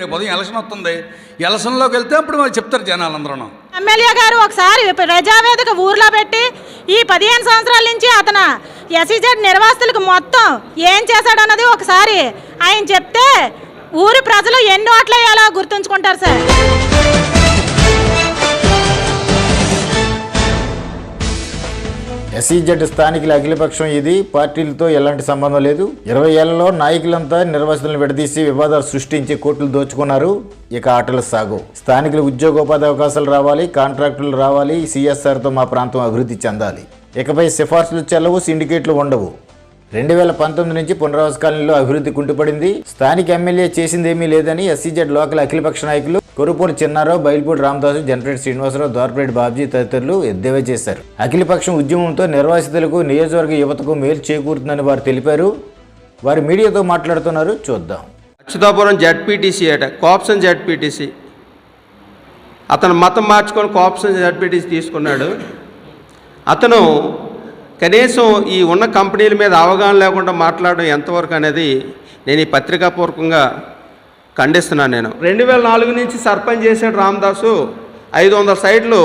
రేపు ఉదయం ఎలక్షన్ వస్తుంది. ఎలక్షన్లోకి వెళ్తే అప్పుడు మరి చెప్తారు జనాలు అందరూ ఎమ్మెల్యే గారు ఒకసారి ప్రజావేదిక ఊర్లో పెట్టి ఈ పదిహేను సంవత్సరాల నుంచి అతను ఎస్ఈజెడ్ నిర్వాసితులకు మొత్తం ఏం చేశాడన్నది ఒకసారి ఆయన చెప్తే ఊరి ప్రజలు ఎన్ని ఓట్లు వేయాలో గుర్తుంచుకుంటారు సార్. ఎస్ఈజెడ్ స్థానికుల అఖిలపక్షం ఇది. పార్టీలతో ఎలాంటి సంబంధం లేదు. ఇరవై ఏళ్ళలో నాయకులంతా నిర్వాసితులను విడదీసి వివాదాలు సృష్టించి కోట్లు దోచుకున్నారు. ఇక ఆటలు సాగు. స్థానికులు ఉద్యోగోపాధి అవకాశాలు రావాలి కాంట్రాక్టులు రావాలి సిఎస్ఆర్తో మా ప్రాంతం అభివృద్ధి చెందాలి. ఇకపై సిఫార్సులు చెల్లవు సిండికేట్లు ఉండవు. రెండు వేల పంతొమ్మిది నుంచి పునరావాస కాలనీలో అభివృద్ధి కుంటుపడింది. స్థానిక ఎమ్మెల్యే చేసిందేమీ లేదని ఎస్సీజెడ్ లోకల్ అఖిలపక్ష నాయకులు కొరుపూడి చిన్నారావు బయల్పూడి రామదాసు జనపేట శ్రీనివాసరావు దోర్పేట బాబ్జీ తదితరులు ఎద్దేవా చేశారు. అఖిలపక్షం ఉద్యమంతో నిర్వాసితులకు నియోజకవర్గ యువతకు మేలు చేకూరుతుందని వారు తెలిపారు. వారు మీడియాతో మాట్లాడుతున్నారు. చూద్దాం. అచ్యుతాపురం జడ్పీటీసీ అట కోప్సన్ జడ్పీటీసీ. అతను మతం మార్చుకొని కోప్సన్ జడ్పీటీసీ తీసుకున్నాడు. అతను కనీసం ఈ ఉన్న కంపెనీల మీద అవగాహన లేకుండా మాట్లాడడం ఎంతవరకు అనేది నేను ఈ పత్రికాపూర్వకంగా ఖండిస్తున్నాను నేను. రెండు వేల నాలుగు నుంచి సర్పంచ్ చేశాడు రామదాసు. ఐదు వందల సైట్లు.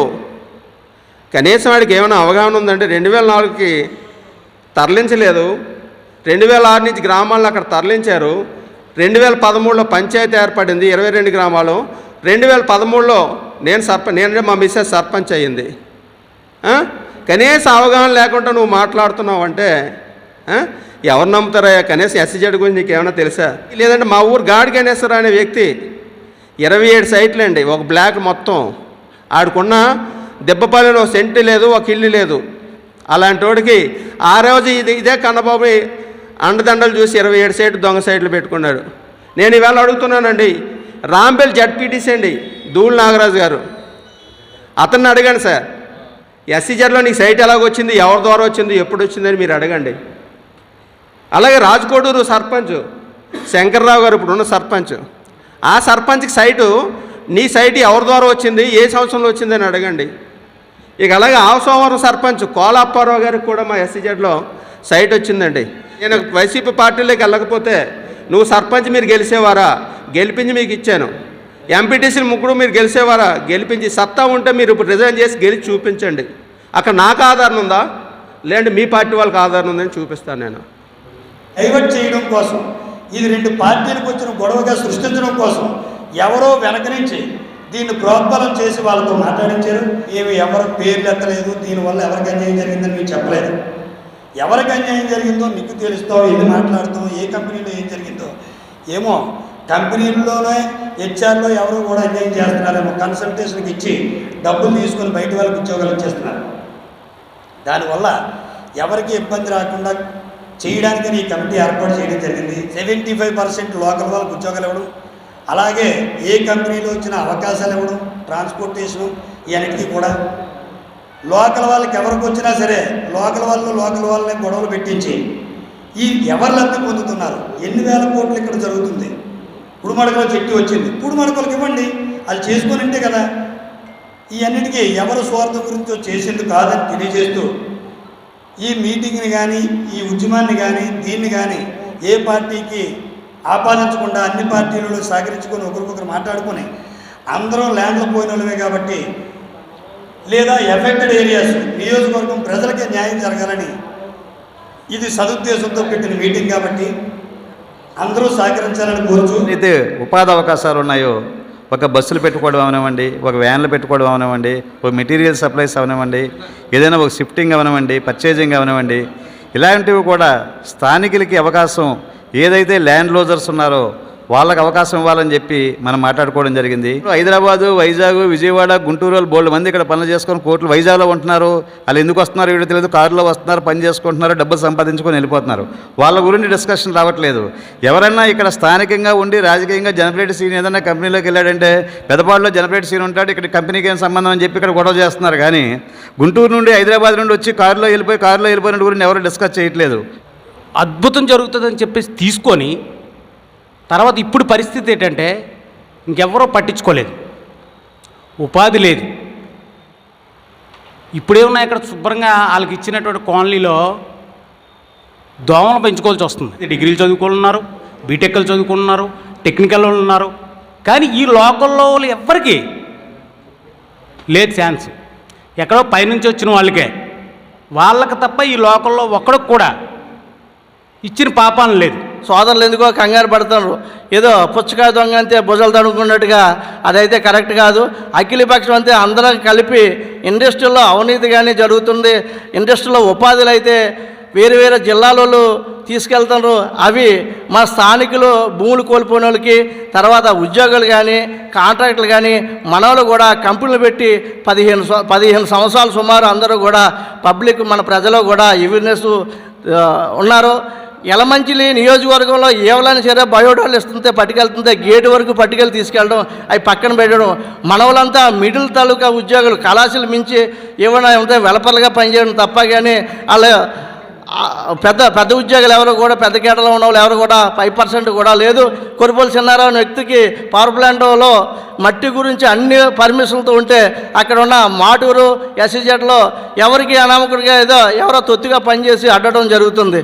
కనీసం వాడికి ఏమైనా అవగాహన ఉందంటే రెండు వేల నాలుగుకి తరలించలేదు. రెండు వేల ఆరు నుంచి గ్రామాలను అక్కడ తరలించారు. రెండు వేల పదమూడులో పంచాయతీ ఏర్పడింది ఇరవై రెండు గ్రామాలు. రెండు వేల పదమూడులో నేను సర్పంచ్ నేను మా మిస్సెస్ సర్పంచ్ అయ్యింది. కనీసం అవగాహన లేకుండా నువ్వు మాట్లాడుతున్నావు అంటే ఎవరు నమ్ముతారయ్యా? కనీసం ఎస్సీజెడ్ గురించి నీకు ఏమైనా తెలుసా? లేదంటే మా ఊరు గాడి గణేశ్వర అనే వ్యక్తి ఇరవై ఏడు సైట్లు అండి ఒక బ్లాక్ మొత్తం. ఆడుకున్న దెబ్బపల్లిలో సెంటు లేదు ఒక ఇల్లు లేదు. అలాంటి వాడికి ఆ రోజు ఇది ఇదే కన్నబాబు అండదండలు చూసి ఇరవై ఏడు సైట్లు దొంగ సైట్లు పెట్టుకున్నాడు. నేను ఈవేళ అడుగుతున్నానండి రాంబెల్ జడ్పీటీసీ అండి ధూళ్ నాగరాజు గారు. అతన్ని అడగండి సార్. ఎస్సీజర్లో నీకు సైట్ ఎలాగొచ్చింది ఎవరి ద్వారా వచ్చింది ఎప్పుడు వచ్చిందని మీరు అడగండి. అలాగే రాజకోడూరు సర్పంచ్ శంకర్రావు గారు ఇప్పుడు ఉన్న సర్పంచ్ ఆ సర్పంచ్కి సైటు నీ సైట్ ఎవరి ద్వారా వచ్చింది ఏ సంవత్సరంలో వచ్చిందని అడగండి. ఇక అలాగే ఆవసోమవరం సర్పంచ్ కోలాప్పారావు గారికి కూడా మా ఎస్సీజెడ్లో సైట్ వచ్చిందండి. నేను వైసీపీ పార్టీలోకి వెళ్ళకపోతే నువ్వు సర్పంచ్ మీరు గెలిచేవారా? గెలిపించి మీకు ఇచ్చాను. ఎంపీటీసీని ముగ్గురు మీరు గెలిచేవారా? గెలిపించి సత్తా ఉంటే మీరు ఇప్పుడు రిజైన్ చేసి గెలిచి చూపించండి. అక్కడ నాకు ఆధారణ ఉందా? లేదంటే మీ పార్టీ వాళ్ళకి ఆధారణ ఉందని చూపిస్తాను నేను. డైవర్ట్ చేయడం కోసం ఇది రెండు పార్టీలకు వచ్చిన గొడవగా సృష్టించడం కోసం ఎవరో వెనక నుంచి దీన్ని ప్రోద్బలం చేసి వాళ్ళతో మాట్లాడించారు. ఏమి ఎవరు పేర్లు ఎత్తలేదు దీనివల్ల ఎవరికి అన్యాయం జరిగిందని మీరు చెప్పలేదు. ఎవరికి అన్యాయం జరిగిందో నీకు తెలుస్తావు ఏది మాట్లాడుతావు ఏ కంపెనీలో ఏం జరిగిందో. ఏమో కంపెనీల్లోనే హెచ్ఆర్లో ఎవరు కూడా అన్యాయం చేస్తున్నారేమో కన్సల్టేషన్కి ఇచ్చి డబ్బులు తీసుకొని బయట వాళ్ళకి ఉద్యోగాలు ఇచ్చేస్తున్నారు. దానివల్ల ఎవరికి ఇబ్బంది రాకుండా చేయడానికని ఈ కమిటీ ఏర్పాటు చేయడం జరిగింది. సెవెంటీ ఫైవ్ పర్సెంట్ లోకల్ వాళ్ళకి ఉద్యోగాలు ఇవ్వడం అలాగే ఏ కంపెనీలో వచ్చిన అవకాశాలు ఇవ్వడం ట్రాన్స్పోర్టేషను ఇవన్నిటికీ కూడా. లోకల్ వాళ్ళకి ఎవరికి వచ్చినా సరే లోకల్ వాళ్ళు లోకల్ వాళ్ళని గొడవలు పెట్టించి ఈ ఎవరు లబ్ధి పొందుతున్నారు? ఎన్ని వేల కోట్లు ఇక్కడ జరుగుతుంది? పుడుమడకలో చెట్టు వచ్చింది. పుడుమడకలకు ఇవ్వండి. అది చేసుకొని ఉంటే కదా. ఈ అన్నిటికీ ఎవరు స్వార్థం గురించో చేసింది కాదని తెలియజేస్తూ ఈ మీటింగ్ని కానీ ఈ ఉద్యమాన్ని కానీ దీన్ని కానీ ఏ పార్టీకి ఆపాదించకుండా అన్ని పార్టీలలో సహకరించుకొని ఒకరికొకరు మాట్లాడుకొని అందరం ల్యాండ్లో పోయిన వాళ్ళమే కాబట్టి లేదా ఎఫెక్టెడ్ ఏరియాస్ నియోజకవర్గం ప్రజలకే న్యాయం జరగాలని ఇది సదుద్దేశంతో పెట్టిన మీటింగ్ కాబట్టి అందరూ సహకరించాలని కోరుచు అయితే ఉపాధి అవకాశాలు ఉన్నాయో ఒక బస్సులు పెట్టుకోవడం అవనివ్వండి ఒక వ్యాన్లు పెట్టుకోవడం అవనివ్వండి ఒక మెటీరియల్ సప్లైస్ అవనివ్వండి ఏదైనా ఒక షిఫ్టింగ్ అవనివ్వండి పర్చేజింగ్ అవనివ్వండి ఇలాంటివి కూడా స్థానికులకి అవకాశం ఏదైతే ల్యాండ్ లోజర్స్ ఉన్నారో వాళ్ళకి అవకాశం ఇవ్వాలని చెప్పి మనం మాట్లాడుకోవడం జరిగింది. హైదరాబాదు వైజాగ్ విజయవాడ గుంటూరు వాళ్ళు బోల్డ్ మంది ఇక్కడ పనులు చేసుకొని కోట్లు వైజాగ్లో ఉంటున్నారు. వాళ్ళు ఎందుకు వస్తున్నారు వీడియో తెలియదు. కారులో వస్తున్నారు పని చేసుకుంటున్నారు డబ్బులు సంపాదించుకొని వెళ్ళిపోతున్నారు. వాళ్ళ గురించి డిస్కషన్ రావట్లేదు. ఎవరైనా ఇక్కడ స్థానికంగా ఉండి రాజకీయంగా జనరేట్ సీన్ ఏదైనా కంపెనీలోకి వెళ్ళాడంటే పెదపాడులో జనరేట్ సీన్ ఉంటాడు ఇక్కడ కంపెనీకి ఏం సంబంధం అని చెప్పి ఇక్కడ గొడవ చేస్తున్నారు. కానీ గుంటూరు నుండి హైదరాబాద్ నుండి వచ్చి కారులో వెళ్ళిపోయి కారులో వెళ్ళిపోయిన గురించి ఎవరు డిస్కస్ చేయట్లేదు. అద్భుతం జరుగుతుందని చెప్పేసి తీసుకొని తర్వాత ఇప్పుడు పరిస్థితి ఏంటంటే ఇంకెవరో పట్టించుకోలేదు. ఉపాధి లేదు. ఇప్పుడేమన్నా ఇక్కడ శుభ్రంగా వాళ్ళకి ఇచ్చినటువంటి కాలనీలో దోమలు పెంచుకోవాల్సి వస్తుంది. డిగ్రీలు చదువుకున్నారు బీటెక్లు చదువుకున్నారు టెక్నికల్ వాళ్ళు ఉన్నారు. కానీ ఈ లోకల్లో వాళ్ళు ఎవ్వరికి లేదు ఛాన్స్. ఎక్కడో పైనుంచి వచ్చిన వాళ్ళకే. వాళ్ళకి తప్ప ఈ లోకల్లో ఒక్కడికి కూడా ఇచ్చిన పాపాలు లేదు. సోదరులు ఎందుకో కంగారు పడుతున్నారు. ఏదో పుచ్చకాయ దొంగ అంతే భుజాలు తడుకున్నట్టుగా అదైతే కరెక్ట్ కాదు. అఖిలపక్షం అంతే అందరం కలిపి ఇండస్ట్రీలో అవినీతి కానీ జరుగుతుంది. ఇండస్ట్రీలో ఉపాధులు అయితే వేరు వేరే జిల్లాలలో తీసుకెళ్తున్నారు. అవి మా స్థానికులు భూములు కోల్పోయిన వాళ్ళకి తర్వాత ఉద్యోగులు కానీ కాంట్రాక్టులు కానీ మనవలు కూడా కంపెనీలు పెట్టి పదిహేను పదిహేను సంవత్సరాలు సుమారు అందరూ కూడా పబ్లిక్ మన ప్రజలు కూడా అవేర్నెస్ ఉన్నారు. ఎలమంచిలి నియోజకవర్గంలో ఏవలని సరే బయోడాలు ఇస్తుంటే పట్టుకెళ్తుంటే గేటు వరకు పట్టుకెళ్ళి తీసుకెళ్ళడం అవి పక్కన పెట్టడం మనవలంతా మిడిల్ తాలూకా ఉద్యోగులు కళాశాల మించి ఏమైనా ఉంటే వెలపలుగా పనిచేయడం తప్ప కానీ వాళ్ళ పెద్ద పెద్ద ఉద్యోగులు ఎవరు కూడా పెద్ద కేటలో ఉన్న వాళ్ళు ఎవరు కూడా ఫైవ్ పర్సెంట్ కూడా లేదు. కొరుపోలు చిన్నారావు అనే వ్యక్తికి పవర్ ప్లాంట్లో మట్టి గురించి అన్ని పర్మిషన్లతో ఉంటే అక్కడ ఉన్న మాటూరు ఎస్సీజెడ్లో ఎవరికి అనామకుడిగా ఏదో ఎవరో తొత్తుగా పనిచేసి అడ్డడం జరుగుతుంది.